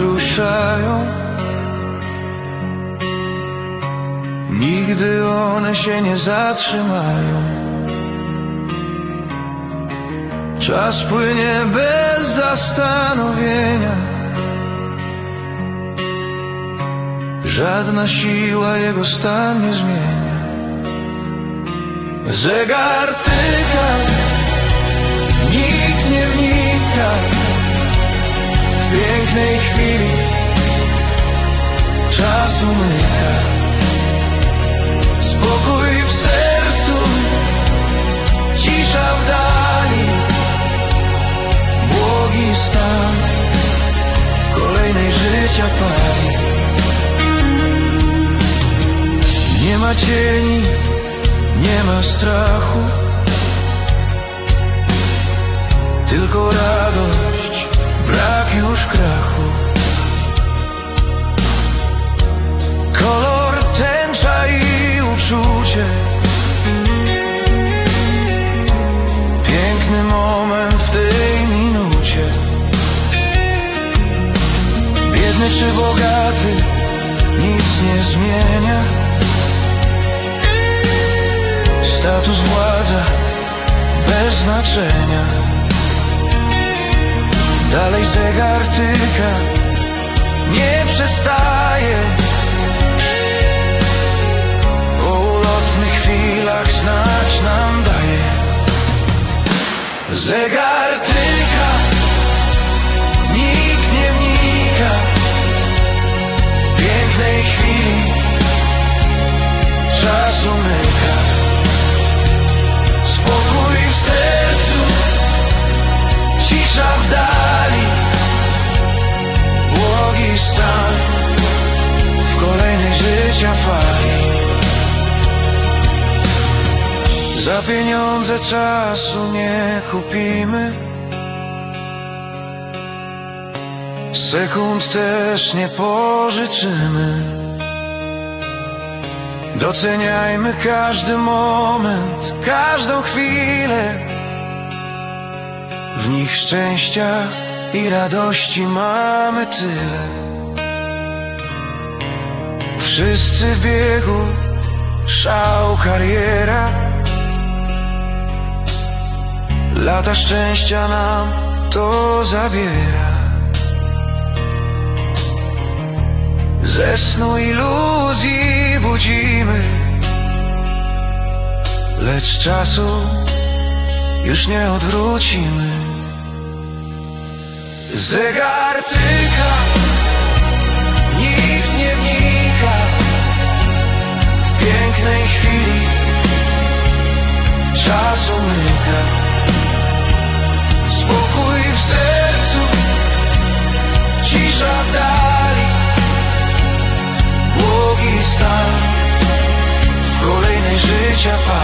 ruszają. Nigdy one się nie zatrzymają. Czas płynie bez zastanowienia. Żadna siła jego stan nie zmienia. Zegar tyka Czas umyka Spokój w sercu Cisza w dali Błogi stan W kolejnej życia fali Nie ma cieni Nie ma strachu Tylko radość Brak już krachu czy bogaty Nic nie zmienia? Status władza Bez znaczenia. Dalej zegar tyka Nie przestaje. O ulotnych chwilach znać nam daje. Zegar tyka pięknej chwili. Czas umyka Spokój w sercu. Cisza w dali. Błogi stan W kolejnej życia fali. Za pieniądze czasu nie kupimy Sekund też nie pożyczymy. Doceniajmy każdy moment, każdą chwilę. W nich szczęścia i radości mamy tyle. Wszyscy w biegu, szał, kariera. Lata szczęścia nam to zabiera Ze snu iluzji budzimy. Lecz czasu już nie odwrócimy. Zegar tyka Nikt nie wnika. W pięknej chwili Czas umyka Błogi stan